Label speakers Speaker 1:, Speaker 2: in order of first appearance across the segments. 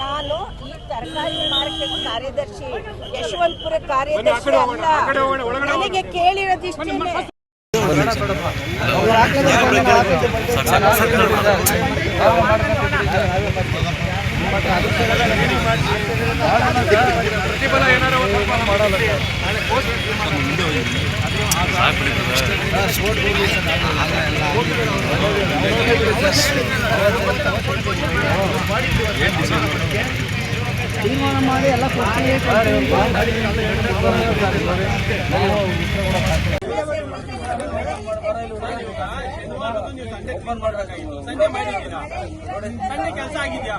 Speaker 1: ನಾನು ಈ ತರಕಾರಿ ಕಾರ್ಯದರ್ಶಿ ಯಶವಂತಪುರ ಕಾರ್ಯದರ್ಶಿ ಅಲ್ಲ. ನನಗೆ ಕೇಳಿರೋದಿಷ್ಟೇ ಎಲ್ಲ ಸಂಜೆ ಮಾಡಿ. ಸಂಜೆ ಕೆಲಸ ಆಗಿದ್ಯಾ?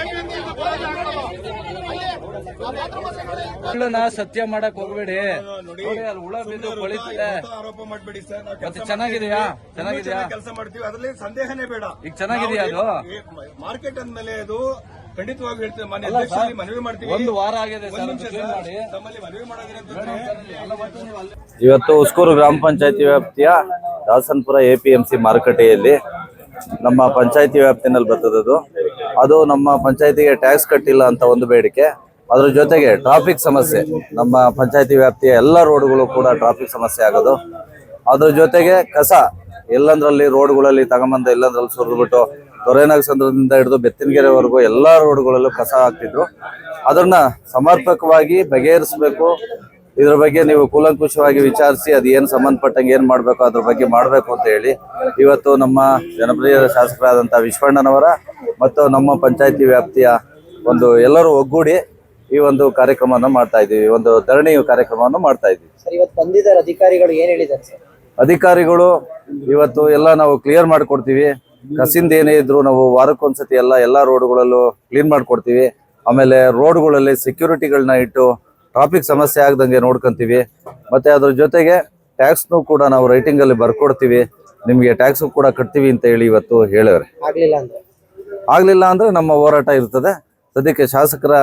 Speaker 2: ಸುಳ್ಳನ್ನ ಸತ್ಯ ಮಾಡಕ್ ಹೋಗ್ಬೇಡಿ. ನೋಡಿ ಅಲ್ಲಿ ಹುಳ ಬಿದ್ದು ಕೊಳಿತಿದೆ.
Speaker 3: ಆರೋಪ ಮಾಡಬೇಡಿ ಸರ್. ನಾವು
Speaker 2: ಮತ್ತೆ ಚೆನ್ನಾಗಿದೆಯಾ? ಚೆನ್ನಾಗಿದೆಯಾ?
Speaker 3: ಕೆಲಸ ಮಾಡ್ತೀವಿ. ಅದರಲ್ಲಿ ಸಂದೇಹನೇ ಬೇಡ.
Speaker 2: ಈಗ ಚೆನ್ನಾಗಿದೆಯಾ ಅದು?
Speaker 3: ಮಾರ್ಕೆಟ್ ಅಂದ್ಮೇಲೆ ಅದು ಖಂಡಿತವಾಗಿ ಹೇಳ್ತೇವೆ. ಮನೆ ಅಧ್ಯಕ್ಷರಲ್ಲಿ ಮನವಿ ಮಾಡ್ತೀವಿ.
Speaker 2: ಒಂದು ವಾರ ಆಗಿದೆ ಸರ್
Speaker 3: ನಮ್ಮಲ್ಲಿ ಮನವಿ ಮಾಡೋದಿಲ್ಲ
Speaker 4: ಇವತ್ತು ಉಸ್ಕೂರು ಗ್ರಾಮ ಪಂಚಾಯತಿ ವ್ಯಾಪ್ತಿಯ ದಾಸನ್ಪುರ ಎಪಿಎಂಸಿ ಮಾರುಕಟ್ಟೆಯಲ್ಲಿ ನಮ್ಮ ಪಂಚಾಯತಿ ವ್ಯಾಪ್ತಿನಲ್ಲಿ ಬರ್ತದದು. ಅದು ನಮ್ಮ ಪಂಚಾಯತಿಗೆ ಟ್ಯಾಕ್ಸ್ ಕಟ್ಟಿಲ್ಲ ಅಂತ ಒಂದು ಬೇಡಿಕೆ. ಅದ್ರ ಜೊತೆಗೆ ಟ್ರಾಫಿಕ್ ಸಮಸ್ಯೆ. ನಮ್ಮ ಪಂಚಾಯತಿ ವ್ಯಾಪ್ತಿಯ ಎಲ್ಲ ರೋಡ್ಗಳು ಕೂಡ ಟ್ರಾಫಿಕ್ ಸಮಸ್ಯೆ ಆಗೋದು. ಅದ್ರ ಜೊತೆಗೆ ಕಸ ಎಲ್ಲಂದ್ರಲ್ಲಿ ರೋಡ್ಗಳಲ್ಲಿ ತಗೊಂಬಂದು ಎಲ್ಲಂದ್ರಲ್ಲಿ ಸುರಿದ್ಬಿಟ್ಟು ದೊರೆನಗಸಂದ್ರದಿಂದ ಹಿಡಿದು ಬೆತ್ತಿನಗೆರೆವರೆಗೂ ಎಲ್ಲ ರೋಡ್ಗಳಲ್ಲೂ ಕಸ ಹಾಕ್ತಿದ್ರು. ಅದನ್ನ ಸಮರ್ಪಕವಾಗಿ ಬಗೆಹರಿಸಬೇಕು. ಇದ್ರ ಬಗ್ಗೆ ನೀವು ಕೂಲಂಕುಷವಾಗಿ ವಿಚಾರಿಸಿ ಅದು ಏನು ಸಂಬಂಧಪಟ್ಟಂಗೆ ಏನು ಮಾಡಬೇಕು ಅದ್ರ ಬಗ್ಗೆ ಮಾಡಬೇಕು ಅಂತ ಹೇಳಿ ಇವತ್ತು ನಮ್ಮ ಜನಪ್ರಿಯ ಶಾಸಕರಾದಂಥ ವಿಶ್ವಣ್ಣನವರ ಮತ್ತು ನಮ್ಮ ಪಂಚಾಯತಿ ವ್ಯಾಪ್ತಿಯ ಒಂದು ಎಲ್ಲರೂ ಒಗ್ಗೂಡಿ ಈ ಒಂದು ಕಾರ್ಯಕ್ರಮವನ್ನು ಮಾಡ್ತಾ ಇದ್ದೀವಿ. ಒಂದು ಧರಣಿ ಕಾರ್ಯಕ್ರಮವನ್ನು ಮಾಡ್ತಾ ಇದ್ದೀವಿ.
Speaker 5: ಸರ್ ಇವತ್ತು ಬಂದಿದ್ದಾರೆ ಅಧಿಕಾರಿಗಳು ಏನ್ ಹೇಳಿದ್ದಾರೆ ಸರ್?
Speaker 4: ಅಧಿಕಾರಿಗಳು ಇವತ್ತು ಎಲ್ಲ ನಾವು ಕ್ಲಿಯರ್ ಮಾಡ್ಕೊಡ್ತೀವಿ. ಕಸಿಂದ ಏನೇ ಇದ್ರು ನಾವು ವಾರಕ್ಕೊಂದ್ಸತಿ ಎಲ್ಲ ಎಲ್ಲ ರೋಡ್ಗಳಲ್ಲೂ ಕ್ಲೀನ್ ಮಾಡ್ಕೊಡ್ತೀವಿ. ಆಮೇಲೆ ರೋಡ್ಗಳಲ್ಲಿ ಸೆಕ್ಯೂರಿಟಿಗಳನ್ನ ಇಟ್ಟು ಟ್ರಾಫಿಕ್ ಸಮಸ್ಯೆ ಆಗದಂಗೆ ನೋಡ್ಕೊಂತೀವಿ. ಮತ್ತೆ ಅದ್ರ ಜೊತೆಗೆ ಟ್ಯಾಕ್ಸ್ನು ಕೂಡ ನಾವು ರೈಟಿಂಗ್ ಅಲ್ಲಿ ಬರ್ಕೊಡ್ತೀವಿ. ನಿಮಗೆ ಟ್ಯಾಕ್ಸ್ ಕೂಡ ಕಟ್ತೀವಿ ಅಂತ ಹೇಳಿ ಇವತ್ತು ಹೇಳಿವ್ರೆ
Speaker 5: ಆಗ್ಲಿಲ್ಲ ಅಂದ್ರೆ?
Speaker 4: ಆಗ್ಲಿಲ್ಲ ಅಂದ್ರೆ ನಮ್ಮ ಹೋರಾಟ ಇರ್ತದೆ. ಸದ್ಯಕ್ಕೆ ಶಾಸಕರ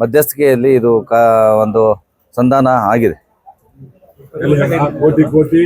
Speaker 4: ಮಧ್ಯಸ್ಥಿಕೆಯಲ್ಲಿ ಇದು ಒಂದು ಸಂಧಾನ ಆಗಿದೆ.
Speaker 6: ಕೋಟಿ ಕೋಟಿ